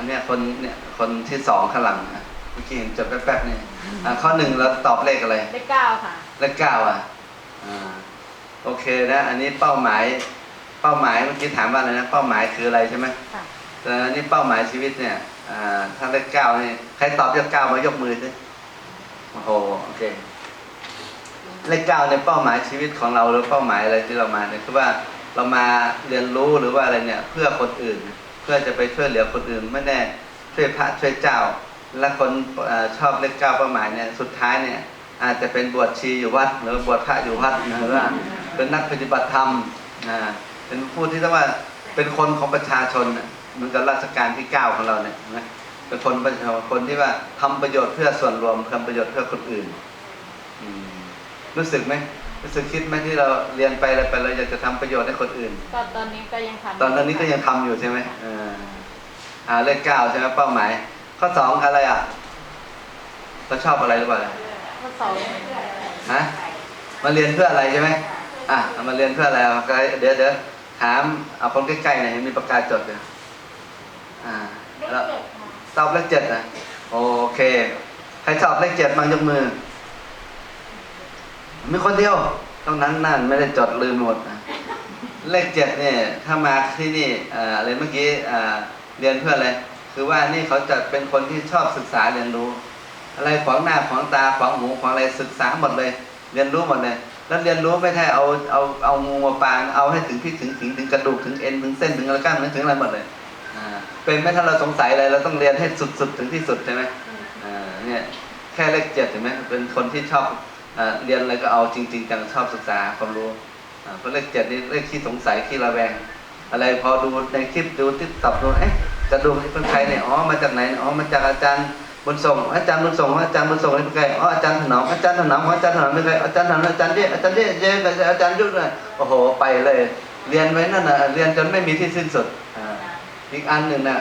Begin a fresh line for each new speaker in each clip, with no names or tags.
อันเนี้ยคนเนี่ยคนที่สองข้างหลังนะเมื่อกี้เห็นจดแป๊บๆเนี่ยอะข้อหนึ่งเราตอบเลขอะไร
เลขเก้าค่ะ
เลขเก้าอะอ่าโอเคนะ อันนี้เป้าหมาย เป้าหมายเมื่อกี้ถามว่าอะไรนะ เป้าหมายคืออะไรใช่ไหม
ค่ะ
แต่อันนี้เป้าหมายชีวิตเนี่ยอ่าถ้าเลขเก้านี่ใครตอบเลขเก้ามายกมือสิโอ้โหโอเค เลขเก้าในยเป้าหมายชีวิตของเราหรือเป้าหมายอะไรที่เรามาเนี่ยคือว่าเรามาเรียนรู้หรือว่าอะไรเนี่ย เพื่อคนอื่น เพื่อจะไปช่วยเหลือคนอื่นไม่แน่ช่วยพระช่วยเจ้า และคนอชอบเลขเก้าเป้าหมายเนี่ยสุดท้ายเนี่ยอาจจะเป็นบวชชีอยู่วัดหรือบวชพระอยู่วัดหรือว่าเป็นนักปฏิบัติธรรมเป็นผู้ที่เรียกว่าเป็นคนของประชาชนเหมือนกับราชการที่เก้าของเราเนี่ยนะเป็นคนประชาคนที่ว่าทำประโยชน์เพื่อส่วนรวมทำประโยชน์เพื่อคนอื่นรู้สึกไหม รู้สึกคิดไหมที่เราเรียนไปอะไรไปเราอยากจะทำประโยชน์ให้คนอื่น
ก็ตอนนี้ก็ยังทำ
ตอนนี้ก็ยังทำอยู่ใช่ไหมเอออ่าเลขเก้าใช่ไหมเป้าหมาย ข้อสองอะไรอะเราชอบอะไรหรือเปล่า
ข้อสอง
ฮะมาเรียนเพื่ออะไรใช่ไหมอะเอามาเรียนเพื่ออะไรเอาก็เดี๋ยวเดี๋ยวถามเอาคนใกล้ๆหน่อยมีประกาศจดเลยอ่า
เลข
แล้ว
เจ็ดค่ะ
ตอบเลขเจ็ดนะโอเค ใครตอบเลขเจ็ดมายกมือ มีคนเดียวต้องนั้นนั่นไม่ได้จดลืมหมดนะเลขเจ็ดเนี่ยถ้ามาที่นี่ออะไรเมื่อกี้เรียนเพื่ออะไรคือว่านี่เขาจะเป็นคนที่ชอบศึกษาเรียนรู้ อะไรขวางหน้าขวางตาขวางหูขวางอะไรศึกษาหมดเลย เรียนรู้หมดเลย แล้วเรียนรู้ไม่ใช่เอาเอาเอางูมาปางเอาให้ถึงพริถึงถึงถึงกระดูกถึงเอ็นถึงเส้นถึงอะไรกล้ามเนื้อถึงอะไรหมดเลยเป็นไหมถ้าเราสงสัยอะไรเราต้องเรียนให้สุดๆถึงที่สุดใช่ไหมเนี่ยแค่เลขเจ็ดเห็นไหมเป็นคนที่ชอบ เรียนอะไรก็เอาจริง ๆ จังชอบศึกษาความรู้อ่าเพราะเลขเจ็ดนี่เลขที่สงสัยที่ระแวง อะไรพอดูในคลิปดูทิกตอกดูเอ๊ะกระดูนี่เป็นใครเนี่ยอ๋อมาจากไหนอ๋อมาจากอาจารย์บุญส่งอาจารย์บุญส่งอาจารย์บุญส่งนี่เป็นใครอ๋ออาจารย์ถนอมอาจารย์ถนอมอาจารย์ถนอมเป็นใครอาจารย์ถนอมอาจารย์เจ๊อาจารย์เจ๊เจอาจารย์ยุทธเลยโอ้โหไปเลย เรียนไว้นั่นน่ะเรียนจนไม่มีที่สิ้นสุดอีกอันหนึ่งน่ะ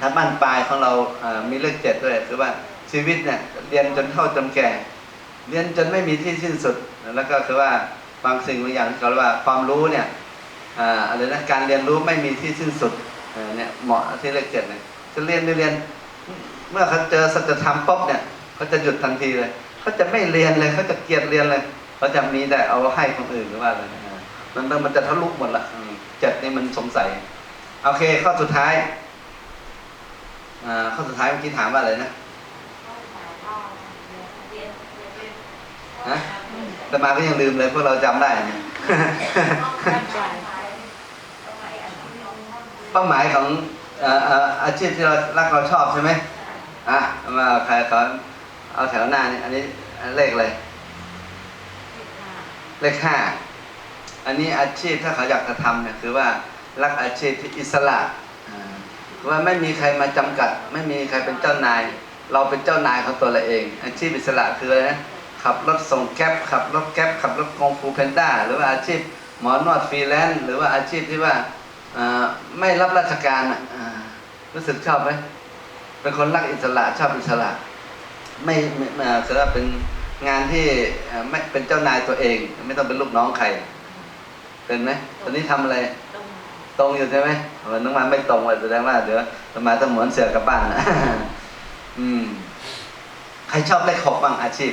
ถ้าบ้านปลายของเราอ่ามีเลขเจ็ดด้วยคือว่าชีวิตเนี่ยเรียนจนเท่าจนแก่ เรียนจนไม่มีที่สิ้นสุด แล้วก็คือว่าบางสิ่งบางอย่างที่เขาเรียกว่าความรู้เนี่ยอะไรนะการเรียนรู้ไม่มีที่สิ้นสุดเนี่ยเหมาะที่เลขเจ็ดเนี่ยจะเรียนไม่เรียน เมื่อเขาเจอสัจธรรมปุ๊บเนี่ยเขาจะหยุดทันทีเลยเขาจะไม่เรียนเลยเขาจะเกลียดเรียนเลยเขาจะมีแต่เอาให้คนอื่นหรือว่าอะไรมันมันมันจะทะลุหมดละเจ็ดนี่มันสงสัยโอเคข้อสุดท้ายอ่าข้อสุดท้ายเมื่อกี้ถามว่าอะไรนะ ฮะแต่มาก็ยังลืมเลยพวกเราจำได้เนี่ย
ด้านปลาย
เป้าหมายของอาชีพที่เรารักเราชอบใช่ไหมอะมาใครขอเอาแถวหน้านี่อันนี้เลขอะไรเลขห้าอันนี้อาชีพถ้าเขาอยากจะทำเนี่ยคือว่ารักอาชีพที่อิสระคือว่าไม่มีใครมาจำกัด ไม่มีใครเป็นเจ้านาย เราเป็นเจ้านายของตัวเราเอง อาชีพอิสระคืออะไรนะ ขับรถส่งแก๊ปขับรถแก๊ปขับรถกองฟูเพนด้าหรือว่าอาชีพหมอนวดฟรีแลนซ์หรือว่าอาชีพที่ว่าไม่รับราชการรู้สึกชอบไหมเป็นคนรักอิสระชอบอิสระ ไม่ไม่ไม่คือว่าเป็นงานที่ไม่เป็นเจ้านายตัวเอง ไม่ต้องเป็นลูกน้องใคร เป็นไหมตอนนี้ทำอะไร
ตรง
อยู่ใช่ไหมวันน้องมาไม่ตรงเลยแสดงว่าเดี๋ยวจะมาต้องหมวนเสือกลับบ้านนะอืมใครชอบเลขหกบ้างอาชีพ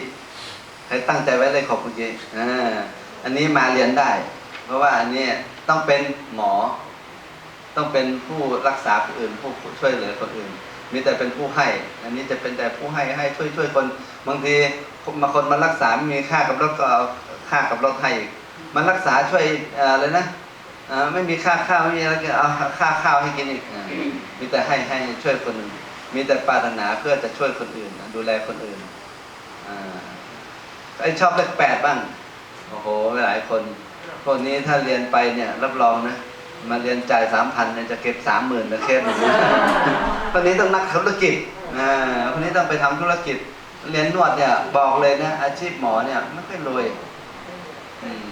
รตั้งใจไว้เลยขอกี้อ่าอันนี้มาเรียนได้ เพราะว่าอันนี้ต้องเป็นหมอ ต้องเป็นผู้รักษาผู้อื่น ผู้ช่วยเหลือคนอื่น มีแต่เป็นผู้ให้ อันนี้จะเป็นแต่ผู้ให้ให้ช่วยช่วยคน บางทีบาคนมารักษาไม่มีค่ากับรถก็เอาค่ากับรถให้อีกมันรักษาช่วยอะไรนะไม่มีค่าข้าวไม่มีอะไรก็เอาค่าข้าวให้กินอีกมีแต่ให้ให้ช่วยคนอื่นมีแต่ปรารถนาเพื่อจะช่วยคนอื่น ดูแลคนอื่นอ่า ไอชอบเลขแปดบ้าง โอ้โห หลายคนพวกนี้ถ้าเรียนไปเนี่ย รับรองนะ มาเรียนจ่ายสามพันเนี่ยจะเก็บสามหมื่นนะเคสหนึ่งพวกนี้ต้องนักธุรกิจอ่าพวกนี้ต้องไปทำธุรกิจ เรียนนวดเนี่ย บอกเลยนะ อาชีพหมอเนี่ยไม่ค่อยรวยอืม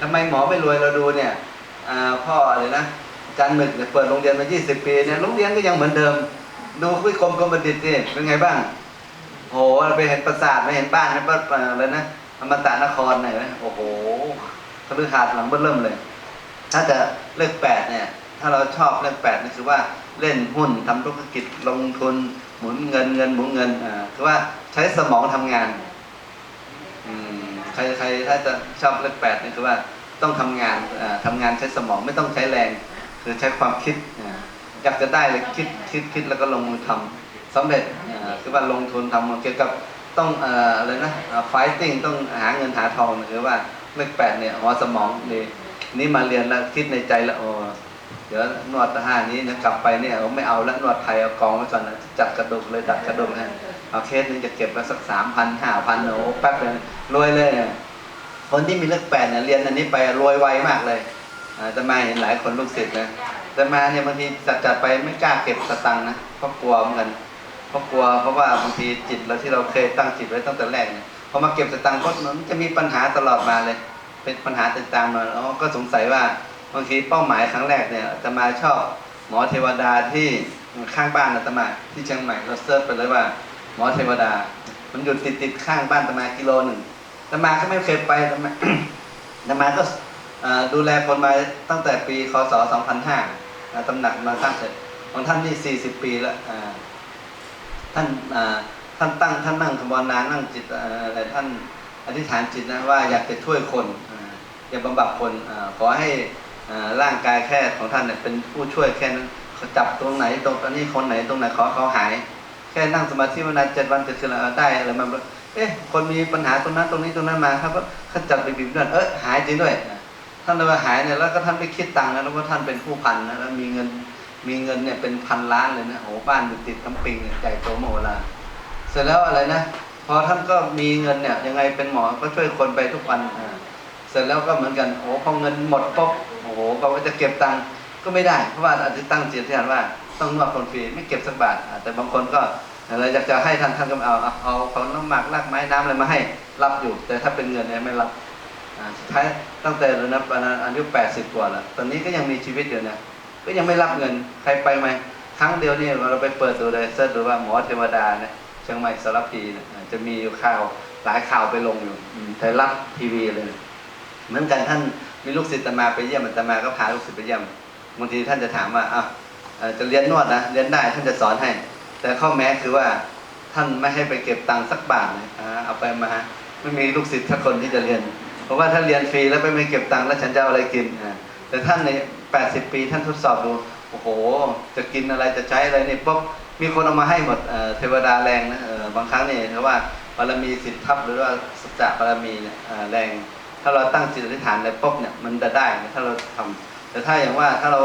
ทำไมหมอไม่รวยเราดูเนี่ยอ่าพ่ออะไรนะอาจารย์หมึกเนี่ยเปิดโรงเรียนมา 20 ปีเนี่ยโรงเรียนก็ยังเหมือนเดิม ดูคุยกรมกรมบัณฑิตนี่เป็นไงบ้าง โหไปเห็นปราสาทไม่เห็นบ้านเห็นบ้านอะไรนะอมตะนครไหนไหมโอ้โหคฤหาสน์หลังเบิ่มเริ่มเลย ถ้าจะเลขแปดเนี่ย ถ้าเราชอบเลขแปดนี่คือว่าเล่นหุ้นทำธุรกิจลงทุนหมุนเงินเงินหมุนเงินอ่าคือว่าใช้สมองทำงานอืมใครใครถ้าจะชอบเลขแปดนี่คือว่าต้องทำงานอ่าทำงานใช้สมองไม่ต้องใช้แรง คือใช้ความคิดอ่าอยากจะได้เลยคิดคิดคิดแล้วก็ลงมือทำสำเร็จ คือว่าลงทุนทำเกี่ยวกับต้องเอ่ออะไรนะไฟติ้งต้องหาเงินหาทองคือว่าเลขแปดเนี่ยหัวสมองดีนี่มาเรียนแล้วคิดในใจแล้วโอ้เดี๋ยวนวดท่านี้นะกลับไปเนี่ยเอาไม่เอาแล้วนวดไทยเอากองไว้ก่อนนะจัดกระดูกเลยจัดกระดูกให้เอาเคสนึงจะเก็บไว้สักสามพันห้าพันโอ้แป๊บเลยรวยเลยเนี่ยคนที่มีเลขแปดเนี่ยเรียนอันนี้ไปรวยไวมากเลยจะมาเห็นหลายคนลูกศิษย์นะแต่มาเนี่ยบางทีจัดจัดไปไม่กล้าเก็บสตังค์นะเพราะกลัวเหมือนกัน เพราะกลัวเพราะว่าบางทีจิตเราที่เราเคยตั้งจิตไว้ตั้งแต่แรกเนี่ยพอมาเก็บสตังค์ก็มันจะมีปัญหาตลอดมาเลย เป็นปัญหาติดตามมาแล้วก็สงสัยว่าบางทีเป้าหมายครั้งแรกเนี่ยจะมาชอบหมอเทวดาที่ข้างบ้านอาตมาที่เชียงใหม่เราเซิร์ชไปเลยว่า หมอเทวดา มันอยู่ติดติดข้างบ้านอาตมากิโลหนึ่งอาตมาก็ไม่เคยไปอาตมาอาตมาก็ดูแลคนมาตั้งแต่ปีคศ 2005อ่าตำหนักมาสร้างเสร็จของท่านนี่ 40 ปีแล้ว ท่านท่านตั้งท่านนั่งภาวนานั่งจิตอะไรท่านอธิษฐานจิตนะว่าอยากจะช่วยคนอยากบำบัดคนอขอให้ร่างกายแค่ของท่านเนี่ยเป็นผู้ช่วยแค่นั้นจับตรงไหนตรงนี้คนไหนตรงไหนขอเขาหาย แค่นั่งสมาธิมานานเจ็ดวันเจ็ดคืนแล้วได้อะไรมาเอ๊ะคนมีปัญหาตรงนั้นตรงนี้ตรงนั้นมาครับก็ขจับไปบีบนวดเออหายจริงด้วยท่านเลยว่าหายเนี่ยแล้วก็ท่านไม่คิดตังค์นะแล้วก็ท่านเป็นผู้พันนะแล้วมีเงิน มีเงินเนี่ยเป็นพันล้านเลยนะโอ้โหบ้านอยู่ติดทั้งปิงเนี่ยใหญ่โตมโหฬารเสร็จแล้วอะไรนะพอท่านก็มีเงินเนี่ยยังไงเป็นหมอก็ช่วยคนไปทุกวันอ่าเสร็จแล้วก็เหมือนกันโอ้พอเงินหมดปุ๊บโอ้โหบอจะเก็บตังค์ก็ไม่ได้ เพราะว่าอาจจะตั้งจิตที่ว่า ต้องนวดคนฟรีไม่เก็บสักบาทแต่บางคนก็อะไรอยากจะให้ท่านท่านก็เอาเอาเอาของน้ำหมักรากไม้น้ำอะไรมาให้รับอยู่ แต่ถ้าเป็นเงินเนี่ยไม่รับอ่าสุดท้ายตั้งแต่เรานับอายุแปดสิบกว่าแล้วตอนนี้ก็ยังมีชีวิตอยู่นะ ก็ยังไม่รับเงินใครไปไหมครั้งเดียวนี่เราไปเปิดดูเลยเสิร์ชดูว่าหมอเทวดาเนี่ยเชียงใหม่สารพีเนี่ยจะมีข่าวหลายข่าวไปลงอยู่อืมไทยรัฐทีวีเลย เหมือนกันท่านมีลูกศิษย์ตมาไปเยี่ยมตมาก็พาลูกศิษย์ไปเยี่ยมบางทีท่านจะถามว่าอะเอ่อจะเรียนนวดนะเรียนได้ท่านจะสอนให้ แต่ข้อแม้คือว่าท่านไม่ให้ไปเก็บตังค์สักบาทเลยเอาไปมาไม่มีลูกศิษย์สักคนที่จะเรียน เพราะว่าถ้าเรียนฟรีแล้วไปไม่เก็บตังค์แล้วฉันจะเอาอะไรกินแต่ท่านใน 80 ปี ท่านทดสอบดู โอ้โห จะกินอะไรจะใช้อะไรเนี่ยปุ๊บมีคนเอามาให้หมดเทวดาแรงนะบางครั้งเนี่ยเพราะว่าบารมีสิทธิทัพหรือว่าสัจจะบารมีแรง ถ้าเราตั้งจิตอธิษฐานอะไรปุ๊บเนี่ยมันจะได้ถ้าเราทำแต่ถ้าอย่างว่าถ้าเรา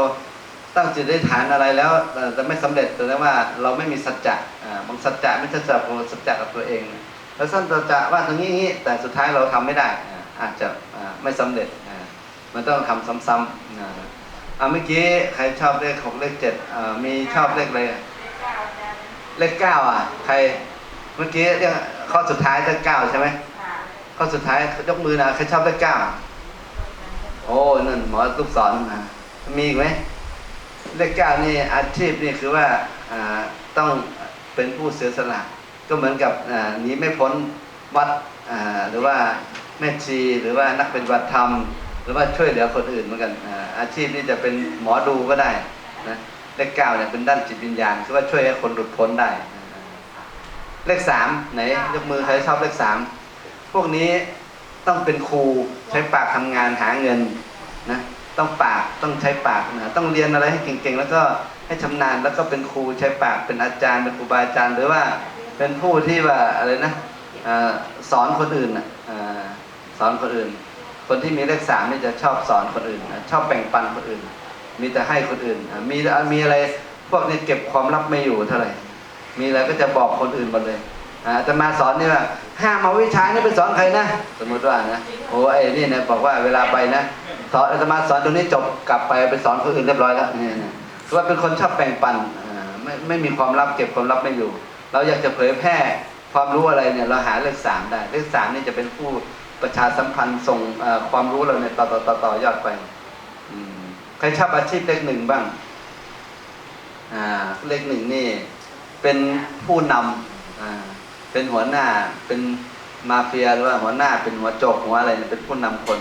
ตั้งจิตอธิษฐานอะไรแล้วจะไม่สำเร็จแสดงว่าเราไม่มีสัจจะบางสัจจะไม่ใช่สัจจะของสัจจะกับตัวเองแล้วสั้นสัจจะว่าตรงนี้นี้แต่สุดท้ายเราทำไม่ได้อาจจะไม่สำเร็จมันต้องทำซ้ำๆ อ่าเมื่อกี้ใครชอบเลขหกเลขเจ็ดอ่ามีชอบเลขอะไรเลขเก้าอะ ใคร เมื่อกี้เรียกข้อสุดท้ายเลขเก้าใช่ไหมข้อสุดท้ายยกมือนะใครชอบเลขเก้าโอ้นั่นหมอลูกศรนะมีอีกไหมเลขเก้านี่อาชีพนี่คือว่าอ่าต้องเป็นผู้เสียสละก็เหมือนกับอ่าหนีไม่พ้นวัดอ่าหรือว่าแม่ชีหรือว่านักเป็นวัดธรรม รือว่าช่วยเหลือคนอื่นเหมือนกันอาชีพนี้จะเป็นหมอดูก็ได้นะเลขเก้าเนี่ยเป็นด้านจิตวิญญาณคือว่าช่วยให้คนหลุดพ้นได้ เลขสามไหนยกมือใครชอบเลขสามพวกนี้ต้องเป็นครูใช้ปากทำงานหาเงินนะต้องปากต้องใช้ปากนะต้องเรียนอะไรให้เก่งๆ แล้วก็ให้ชำนาญแล้วก็เป็นครูใช้ปากเป็นอาจารย์เป็นครูบาอาจารย์ หรือว่าเป็นผู้ที่ว่าอะไรนะอ่อสอนคนอื่นอ่อสอนคนอื่น คนที่มีเลขสามนี่จะชอบสอนคนอื่นนะชอบแบ่งปันคนอื่น มีแต่ให้คนอื่นอะมีมีอะไรพวกนี้เก็บความลับไม่อยู่เท่าไหร่ มีอะไรก็จะบอกคนอื่นหมดเลยอาจะมาสอนนี่ว่าห้ามเอาวิชานี่ไปสอนใครนะ สมมติว่านะโอ้ไอ้นี่นะบอกว่าเวลาไปนะสอนอาตมาสอนตรงนี้จบกลับไปไปสอนคนอื่นเรียบร้อยแล้วนี่นะคือว่าเป็นคนชอบแบ่งปันไม่ไม่มีความลับเก็บความลับไม่อยู่ เราอยากจะเผยแพร่ความรู้อะไรเนี่ยเราหาเลขสามได้เลขสามนี่จะเป็นผู้ ประชาสัมพันธ์ส่งความรู้เราเนี่ยต่อต่อต่อต่อยอดไปใครชอบอาชีพเลขหนึ่งบ้างเลขหนึ่งนี่ เป็นผู้นำเป็นหัวหน้าเป็นมาเฟียหรือว่าหัวหน้าเป็นหัวโจกหัวอะไรเป็นผู้นำคน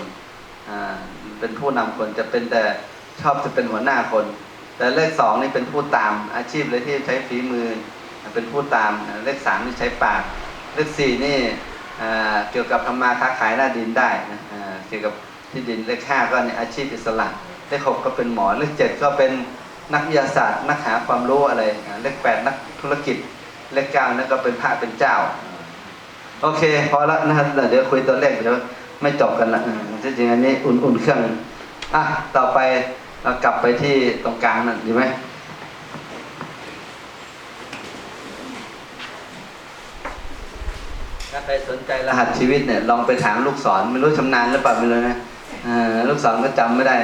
เป็นผู้นำคนจะเป็นแต่ชอบจะเป็นหัวหน้าคน แต่เลขสองนี่เป็นผู้ตามอาชีพเลยที่ใช้ฝีมือ เป็นผู้ตามเลขสามนี่ใช้ปาก เลขสี่นี่ เกี่ยวกับทำมาค้าขายหน้าดินได้นะเกี่ยวกับที่ดินเลขห้าก็เนี่ยอาชีพอิสระเลขหกก็เป็นหมอเลขเจ็ดก็เป็นนักวิทยาศาสตร์ นักหาความรู้อะไรเลขแปดนักธุรกิจเลขเก้านั่นก็เป็นพระเป็นเจ้า โอเคพอล้วนะครับเดี๋ยวคุยตัวเลขเดี๋ยวไม่จบกันละที่จริงอันนี้อุ่นๆเครื่องอะต่อไปเรากลับไปที่ตรงกลางนั่นดีไหม ถ้าใครสนใจรหัสชีวิตเนี่ยลองไปถามลูกศรไม่รู้ชำนาญหรือเปล่าไม่รู้นะลูกศรก็จำไม่ได้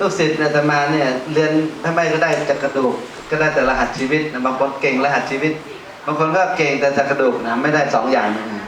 ลูกศิษย์เนี่ยอาตมาเนี่ยเรียนถ้าไม่ก็ได้จากกระดูกก็ได้แต่รหัสชีวิตนะบางคนเก่งรหัสชีวิต บางคนก็เก่งแต่จากกระดูกนะไม่ได้สองอย่างนะ